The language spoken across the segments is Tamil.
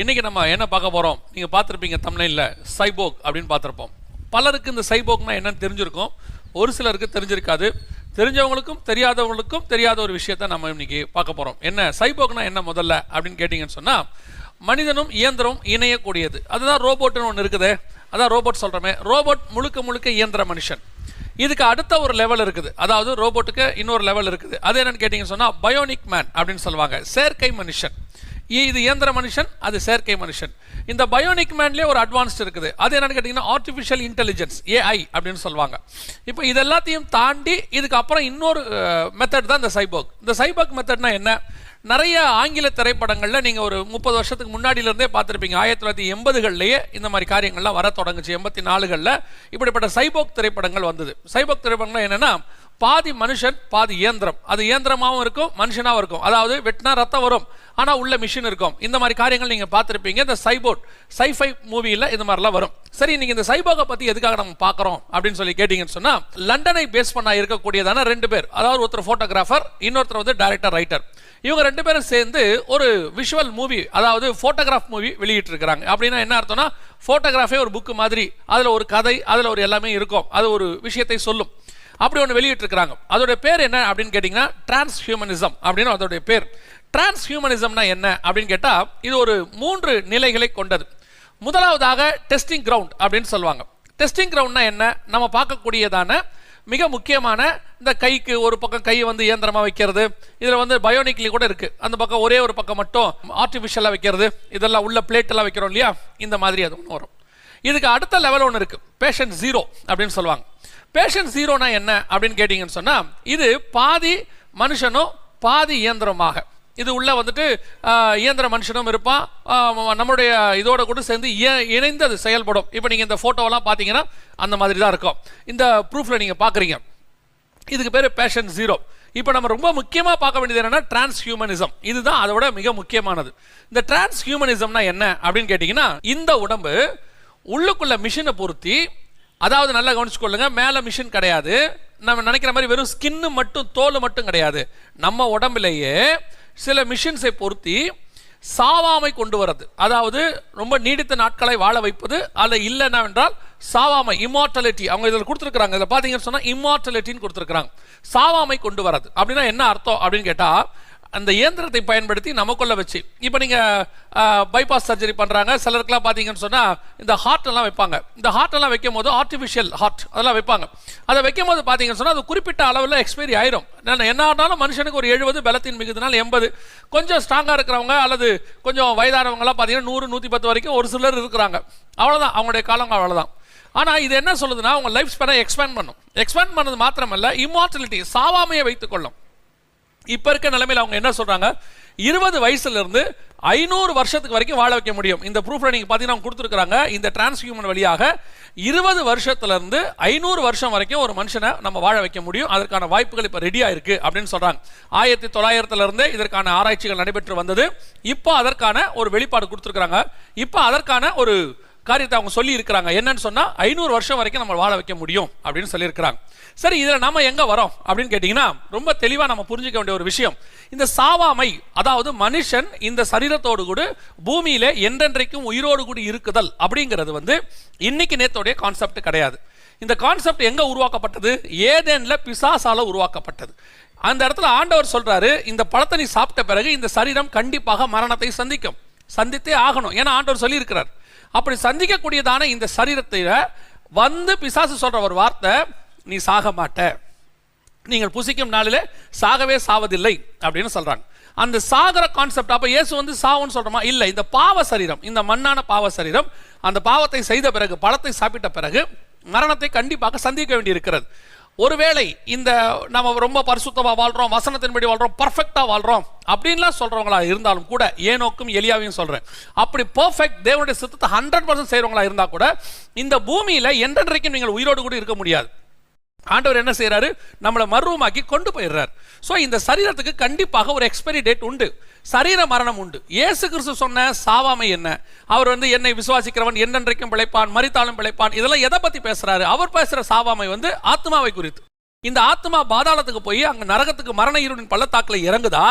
இன்னைக்கு நம்ம என்ன பார்க்க போறோம்? நீங்க பார்த்துருப்பீங்க தமிழ்ல சைபோக் அப்படின்னு பார்த்துருப்போம். பலருக்கு இந்த சைபோக்னா என்னன்னு தெரிஞ்சிருக்கும். ஒரு சிலருக்கு தெரிஞ்சிருக்காது. தெரிஞ்சவங்களுக்கும் தெரியாதவங்களுக்கும் தெரியாத ஒரு விஷயத்த நம்ம இன்னைக்கு பார்க்க போறோம். என்ன சைபோக்னா என்ன முதல்ல அப்படின்னு கேட்டிங்கன்னு சொன்னா மனிதனும் இயந்திரம் இணையக்கூடியது. அதுதான் ரோபோட்னு ஒன்று இருக்குது. அதான் ரோபோட் சொல்றோமே. ரோபோட் முழுக்க முழுக்க இயந்திர மனுஷன். இதுக்கு அடுத்த ஒரு லெவல் இருக்குது. அதாவது ரோபோட்டுக்கு இன்னொரு லெவல் இருக்குது. அது என்னன்னு கேட்டிங்கன்னு சொன்னா பயோனிக் மேன் அப்படின்னு சொல்லுவாங்க. செயற்கை மனுஷன். இது இயந்திர மனுஷன் அது செயற்கை மனுஷன். இந்த பயோனிக் மேன்லேயே ஒரு அட்வான்ஸ்ட் இருக்குது. அது என்னன்னு கேட்டிங்கன்னா ஆர்டிஃபிஷியல் இன்டெலிஜென்ஸ் ஏஐ அப்படின்னு சொல்லுவாங்க. இப்போ இது எல்லாத்தையும் தாண்டி இதுக்கப்புறம் இன்னொரு மெத்தட் தான் இந்த சைபோக் இந்த சைபோக் மெத்தட்னா என்ன? நிறைய ஆங்கில திரைப்படங்களில் நீங்கள் ஒரு முப்பது வருஷத்துக்கு முன்னாடியிலேருந்தே பார்த்துருப்பீங்க. ஆயிரத்தி தொள்ளாயிரத்தி எண்பதுகள்லேயே இந்த மாதிரி காரியங்கள்லாம் வர தொடங்குச்சு. எண்பத்தி நாலுகளில் இப்படிப்பட்ட சைபோக் திரைப்படங்கள் வந்தது. சைபோக் திரைப்படங்கள் என்னென்னா பாதி மனுஷன் பாதி இயந்திரம். அது இயந்திரமாகவும் இருக்கும் மனுஷனாகவும் இருக்கும். அதாவது வெட்டினா ரத்தம் வரும் ஆனால் உள்ள மிஷின் இருக்கும். இந்த மாதிரி காரியங்கள் நீங்கள் பார்த்துருப்பீங்க. இந்த சைபோட் சைஃபை மூவியில் இந்த மாதிரிலாம் வரும். சரி நீங்கள் இந்த சைபோகை பற்றி எதுக்காக நம்ம பார்க்குறோம் அப்படின்னு சொல்லி கேட்டிங்கன்னு சொன்னால் லண்டனை பேஸ் பண்ண இருக்கக்கூடியதான ரெண்டு பேர். அதாவது ஒருத்தர் ஃபோட்டோகிராஃபர் இன்னொருத்தர் வந்து டைரக்டர் ரைட்டர் இவங்க ரெண்டு பேரும் சேர்ந்து ஒரு விஷுவல் மூவி அதாவது ஃபோட்டோகிராஃப் மூவி வெளியிட்டு இருக்கிறாங்க அப்படின்னா என்ன அர்த்தம்னா ஃபோட்டோகிராஃபே ஒரு புக்கு மாதிரி அதில் ஒரு கதை அதில் ஒரு எல்லாமே இருக்கும். அது ஒரு விஷயத்தை சொல்லும். அப்படி ஒன்று வெளியிட்டிருக்கிறாங்க. அதோட பேர் என்ன அப்படின்னு கேட்டிங்கன்னா டிரான்ஸ்ஹியூமனிசம் அப்படின்னு அதோடைய பேர். டிரான்ஸ்ஹியூமனிசம்னா என்ன அப்படின்னு கேட்டால் இது ஒரு மூன்று நிலைகளை கொண்டது. முதலாவதாக டெஸ்டிங் கிரவுண்ட் அப்படின்னு சொல்லுவாங்க. டெஸ்டிங் கிரவுண்ட்னா என்ன? நம்ம பார்க்கக்கூடியதான மிக முக்கியமான இந்த கைக்கு ஒரு பக்கம் கையை வந்து இயந்திரமாக வைக்கிறது. இதில் வந்து பயோனிக்லி கூட இருக்குது அந்த பக்கம் ஒரே ஒரு பக்கம் மட்டும் ஆர்டிஃபிஷியலாக வைக்கிறது. இதெல்லாம் உள்ள பிளேட்டெல்லாம் வைக்கிறோம் இல்லையா? இந்த மாதிரி அது ஒன்று வரும். இதுக்கு அடுத்த லெவல் ஒன்று இருக்குது பேஷண்ட் ஜீரோ அப்படின்னு சொல்லுவாங்க. பேஷண்ட் ஜீரோனா என்ன அப்படின்னு கேட்டிங்கன்னு சொன்னால் இது பாதி மனுஷனும் பாதி இயந்திரமாக. இது உள்ள வந்துட்டு இயந்திர மனுஷனும் இருப்பான். நம்மளுடைய இதோட கூட சேர்ந்து இணைந்து அது செயல்படும். இப்போ நீங்கள் இந்த ஃபோட்டோவெல்லாம் பார்த்தீங்கன்னா அந்த மாதிரி தான் இருக்கும். இந்த ப்ரூஃபில் நீங்கள் பார்க்குறீங்க இதுக்கு பேர் பேஷன் ஜீரோ இப்போ நம்ம ரொம்ப முக்கியமாக பார்க்க வேண்டியது என்னென்னா டிரான்ஸ் ஹியூமனிசம் இதுதான் அதோட மிக முக்கியமானது. இந்த டிரான்ஸ் ஹியூமனிசம்னா என்ன அப்படின்னு கேட்டிங்கன்னா இந்த உடம்பு உள்ளுக்குள்ள மிஷினை பொருத்தி அதாவது நல்லா கவனிச்சுக்கொள்ளுங்க மேலே மிஷின் கிடையாது. நம்ம நினைக்கிற மாதிரி வெறும் ஸ்கின்னு மட்டும் தோல் மட்டும் கிடையாது. நம்ம உடம்புலேயே சில மிஷின்ஸை பொருத்தி சாவாமை கொண்டு வர்றது. அதாவது ரொம்ப நீடித்த நாட்களை வாழ வைப்பது அது இல்லை என்னவென்றால் சாவாமை இம்மார்டலிட்டி அவங்க இதில் கொடுத்துருக்குறாங்க. இதில் பார்த்தீங்கன்னு சொன்னால் இம்மார்டலிட்டின்னு கொடுத்துருக்குறாங்க. சாவாமை கொண்டு வரது அப்படின்னா என்ன அர்த்தம் அப்படின்னு கேட்டால் அந்த இயந்திரத்தை பயன்படுத்தி நமக்குள்ள வச்சு இப்போ நீங்கள் பைபாஸ் சர்ஜரி பண்ணுறாங்க சிலருக்குலாம் பார்த்தீங்கன்னு சொன்னால் இந்த ஹார்ட் எல்லாம் வைப்பாங்க. இந்த ஹார்ட் எல்லாம் வைக்கும் போது ஆர்டிஃபிஷியல் ஹார்ட் அதெல்லாம் வைப்பாங்க. அதை வைக்கும் போது பார்த்தீங்கன்னு சொன்னால் அது குறிப்பிட்ட அளவில் எக்ஸ்பைரி ஆயிரும். நான் என்ன ஆனாலும் மனுஷனுக்கு ஒரு எழுபது பலத்தின் மிகுதினால் எண்பது. கொஞ்சம் ஸ்ட்ராங்காக இருக்கிறவங்க அல்லது கொஞ்சம் வயதானவங்கலாம் பார்த்தீங்கன்னா நூறு நூற்றி பத்து வரைக்கும் ஒரு சிலர் இருக்கிறாங்க. அவ்வளோதான் அவங்களுடைய காலம் அவ்வளோதான் ஆனால் இது என்ன சொல்லுதுன்னா அவங்க லைஃப் ஸ்பேனை எக்ஸ்பேண்ட் பண்ணும். எக்ஸ்பேண்ட் பண்ணது மாத்திரமல்ல இம்மார்டலிட்டி சாவாமையை வைத்துக்கொள்ளும் இப்போ இருக்க நிலைமையில் அவங்க என்ன சொல்கிறாங்க இருபது வயசுலேருந்து ஐநூறு வருஷத்துக்கு வரைக்கும் வாழ வைக்க முடியும். இந்த ப்ரூஃப்ல நீங்கள் பார்த்தீங்கன்னா அவங்க கொடுத்துருக்காங்க இந்த டிரான்ஸ்ஹியூமன் வழியாக இருபது வருஷத்துலேருந்து ஐநூறு வருஷம் வரைக்கும் ஒரு மனுஷனை நம்ம வாழ வைக்க முடியும். அதற்கான வாய்ப்புகள் இப்போ ரெடியாக இருக்குது அப்படின்னு சொல்கிறாங்க ஆயிரத்தி தொள்ளாயிரத்துலேருந்து இதற்கான ஆராய்ச்சிகள் நடைபெற்று வந்தது. இப்போ அதற்கான ஒரு வெளிப்பாடு கொடுத்துருக்குறாங்க. இப்போ அதற்கான ஒரு காரியத்தை அவங்க சொல்லி இருக்கிறாங்க என்னன்னு சொன்னா ஐநூறு வருஷம் வரைக்கும் நம்ம வாழ வைக்க முடியும் அப்படின்னு சொல்லியிருக்கிறாங்க. சரி இதுல நம்ம எங்க வரோம் அப்படின்னு கேட்டீங்கன்னா ரொம்ப தெளிவா நம்ம புரிஞ்சுக்க வேண்டிய ஒரு விஷயம். இந்த சாவாமை அதாவது மனுஷன் இந்த சரீரத்தோடு கூட பூமியில என்றென்றைக்கும் உயிரோடு கூட இருக்குதல் அப்படிங்கிறது வந்து இன்னைக்கு நேத்தோடைய கான்செப்ட் கிடையாது. இந்த கான்செப்ட் எங்க உருவாக்கப்பட்டது? ஏதேன்ல பிசாசால உருவாக்கப்பட்டது. அந்த இடத்துல ஆண்டவர் சொல்றாரு இந்த பழத்தை நீ சாப்பிட்ட பிறகு இந்த சரீரம் கண்டிப்பாக மரணத்தை சந்திக்கும். சந்தித்தே ஆகணும். ஏன்னா ஆண்டவர் சொல்லியிருக்கிறார் அப்படி சந்திக்கக்கூடியதான இந்த சரீரத்தை வந்து பிசாசு சொல்ற ஒரு வார்த்தை நீ சாக மாட்ட. நீங்கள் புசிக்கும் நாளில் சாகவே சாவதில்லை. அப்படின்னு சொல்றாங்க. அந்த சாகர கான்செப்ட் அப்ப இயேசு வந்து சாவுன்னு சொல்றோமா? இல்ல. இந்த பாவ சரீரம் இந்த மண்ணான பாவ சரீரம் அந்த பாவத்தை செய்த பிறகு பழத்தை சாப்பிட்ட பிறகு மரணத்தை கண்டிப்பாக சந்திக்க வேண்டியிருக்கிறது. ஒருவேளை இந்த நம்ம ரொம்ப பரிசுத்தமாக வாழ்கிறோம் வசனத்தின்படி வாழ்கிறோம் பர்ஃபெக்டாக வாழ்கிறோம் அப்படின்லாம் சொல்கிறவங்களா இருந்தாலும் கூட ஏனோக்கும் எலியாவையும் சொல்கிறேன் அப்படி பர்ஃபெக்ட் தேவனுடைய சித்தத்தை ஹண்ட்ரட் பர்சன்ட் செய்கிறவங்களா இருந்தால் கூட இந்த பூமியில் என்றென்றைக்கும் நீங்கள் உயிரோடு கூட இருக்க முடியாது. ஆண்டவர் என்ன செய்கிறாரு நம்மளை மர்வமாக்கி கொண்டு போயிடுறார். ஸோ இந்த சரீரத்துக்கு கண்டிப்பாக ஒரு எக்ஸ்பைரி டேட் உண்டு. சரீர மரணம் உண்டு. இயேசு கிறிஸ்து சொன்ன சாவாமை என்ன? அவர் வந்து என்னை விசுவாசிக்கிறவன் என்னென்றைக்கும் பிழைப்பான் மறித்தாலும் பிழைப்பான் இதெல்லாம் எதை பத்தி பேசுறாரு? அவர் பேசுற சாவாமை வந்து ஆத்மாவை குறித்து. இந்த ஆத்மா பாதாளத்துக்கு போய் அங்க நரகத்துக்கு மரண இருளின் பள்ளத்தாக்கில் இறங்குதா?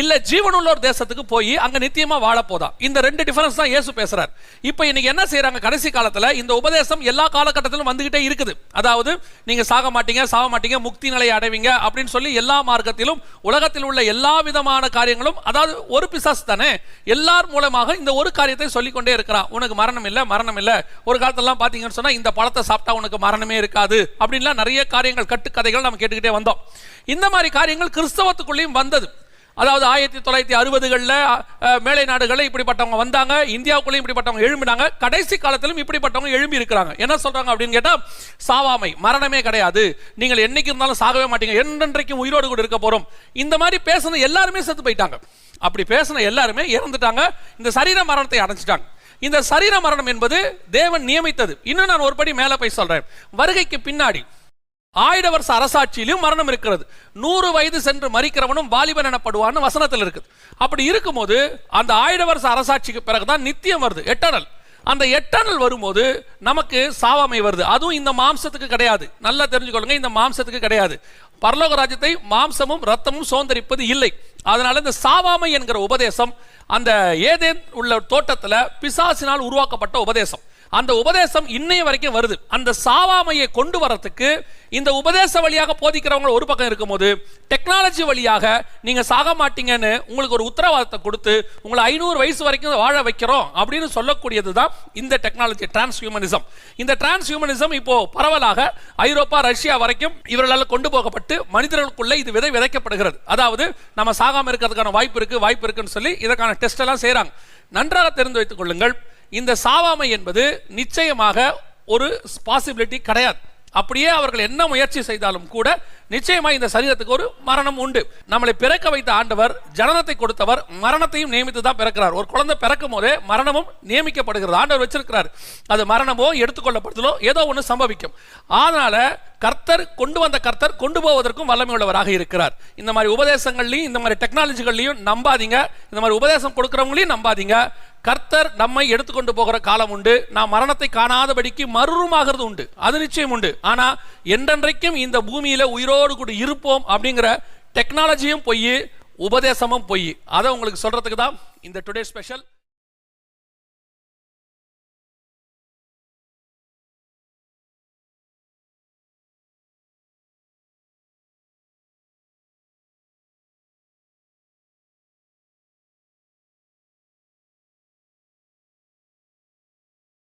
இல்ல ஜீவனுள்ளோர் தேசத்துக்கு போய் அங்க நித்தியமா வாழ போதா? இந்த ரெண்டு டிஃபரன்ஸ் தான் இயேசு பேசுறார். இப்போ இன்னைக்கு என்ன செய்றாங்க? கடைசி காலத்துல இந்த உபதேசம் எல்லா காலகட்டத்திலும் வந்துகிட்டே இருக்குது. அதாவது நீங்க சாக மாட்டீங்க சாக மாட்டீங்க முக்தி நிலையை அடைவீங்க அப்படின்னு சொல்லி எல்லா மார்க்கத்திலும் உலகத்தில் உள்ள எல்லா விதமான காரியங்களும் அதாவது ஒரு பிசாஸ் தானே எல்லார் மூலமாக இந்த ஒரு காரியத்தை சொல்லிக்கொண்டே இருக்கிறான். உனக்கு மரணம் இல்ல மரணம் இல்ல. ஒரு காலத்திலலாம் பாத்தீங்கன்னு சொன்னா இந்த பழத்தை சாப்பிட்டா உனக்கு மரணமே இருக்காது. அப்படின்லாம் நிறைய காரியங்கள் கதைகள் நம்ம கேட்டுக்கிட்டே வந்தோம். இந்த மாதிரி காரியங்கள் கிறிஸ்தவத்துக்குள்ளேயும் வந்தது. அதாவது ஆயிரத்தி தொள்ளாயிரத்தி அறுபதுகளில் மேலை நாடுகளில் இப்படிப்பட்டவங்க வந்தாங்க இந்தியாவுக்குள்ளேயும் இப்படிப்பட்டவங்க எழும்பினாங்க கடைசி காலத்திலும் இப்படிப்பட்டவங்க எழும்பி இருக்கிறாங்க என்ன சொல்றாங்க அப்படின்னு கேட்டால் சாவாமை மரணமே கிடையாது. நீங்கள் என்னைக்கு இருந்தாலும் சாகவே மாட்டீங்க. என்றென்றைக்கும் உயிரோடு கூட இருக்க போறோம். இந்த மாதிரி பேசுன எல்லாருமே செத்து போயிட்டாங்க. அப்படி பேசின எல்லாருமே இறந்துட்டாங்க. இந்த சரீர மரணத்தை அடைஞ்சிட்டாங்க. இந்த சரீர மரணம் என்பது தேவன் நியமித்தது. இன்னும் நான் ஒரு படி மேலே போய் சொல்றேன். வருகைக்கு பின்னாடி ஆயிர வருஷ அரசாட்சியிலும் மரணம் இருக்கிறது. நூறு வயது சென்று மறிக்கிறவனும் வாலிபன் எனப்படுவான்னு வசனத்தில் இருக்குது. அப்படி இருக்கும்போது அந்த ஆயிர வருஷ அரசாட்சிக்கு பிறகுதான் நித்தியம் வருது எட்டனல் அந்த எட்டனல் வரும்போது நமக்கு சாவாமை வருது. அதுவும் இந்த மாம்சத்துக்கு கிடையாது. நல்லா தெரிஞ்சுக்கொள்ளுங்க இந்த மாம்சத்துக்கு கிடையாது. பரலோக ராஜ்யத்தை மாம்சமும் ரத்தமும் சோந்தரிப்பது இல்லை. அதனால இந்த சாவாமை என்கிற உபதேசம் அந்த ஏதேன் உள்ள தோட்டத்தில் பிசாசினால் உருவாக்கப்பட்ட உபதேசம். அந்த உபதேசம் இன்னைய வரைக்கும் வருது. அந்த சாவாமையை கொண்டு வரத்துக்கு இந்த உபதேச வழியாக போதிக்கிறவங்க ஒரு பக்கம் இருக்கும்போது டெக்னாலஜி வழியாக நீங்க சாக மாட்டீங்கன்னு உங்களுக்கு ஒரு உத்தரவாதத்தை கொடுத்து உங்களை ஐநூறு வயசு வரைக்கும் வாழ வைக்கிறோம் அப்படின்னு சொல்லக்கூடியது தான் இந்த டெக்னாலஜி டிரான்ஸ்ஹியூமனிசம் இந்த டிரான்ஸ்ஹியூமனிசம் இப்போ பரவலாக ஐரோப்பா ரஷ்யா வரைக்கும் இவர்களால் கொண்டு போகப்பட்டு மனிதர்களுக்குள்ள இது விதை விதைக்கப்படுகிறது. அதாவது நம்ம சாகாம இருக்கிறதுக்கான வாய்ப்பு இருக்கு வாய்ப்பு இருக்குன்னு சொல்லி இதற்கான டெஸ்ட் எல்லாம் செய்யறாங்க நன்றாக தெரிந்து வைத்துக் கொள்ளுங்கள். இந்த சாவாமை என்பது நிச்சயமாக ஒரு பாசிபிலிட்டி கிடையாது. அப்படியே அவர்கள் என்ன முயற்சி செய்தாலும் கூட நிச்சயமா இந்த சரீரத்துக்கு ஒரு மரணம் உண்டு. நம்மளை பிறக்க வைத்த ஆண்டவர் ஜனனத்தை கொடுத்தவர் மரணத்தையும் நியமித்து தான் பிறக்கிறார். ஒரு குழந்தை பிறக்கும் போதே மரணமும் நியமிக்கப்படுகிறது. ஆண்டவர் வச்சிருக்கிறார். அது மரணமோ எடுத்துக்கொள்ளப்படுதலோ ஏதோ ஒன்று சம்பவிக்கும். அதனால கர்த்தர் கொண்டு வந்த கர்த்தர் கொண்டு போவதற்கும் வல்லமை உள்ளவராக இருக்கிறார். இந்த மாதிரி உபதேசங்கள்லையும் இந்த மாதிரி டெக்னாலஜிகள்லையும் நம்பாதீங்க. இந்த மாதிரி உபதேசம் கொடுக்குறவங்களையும் நம்பாதீங்க. கர்த்தர் நம்மை எடுத்துக்கொண்டு போகிற காலம் உண்டு. நாம் மரணத்தை காணாதபடிக்கு மறுரூமாகிறது உண்டு. அது நிச்சயம் உண்டு. ஆனால் என்றென்றைக்கும் இந்த பூமியில் உயிரோடு கூட இருப்போம் அப்படிங்கிற டெக்னாலஜியும் பொய் உபதேசமும் பொய். அதை உங்களுக்கு சொல்கிறதுக்கு தான் இந்த டுடே ஸ்பெஷல்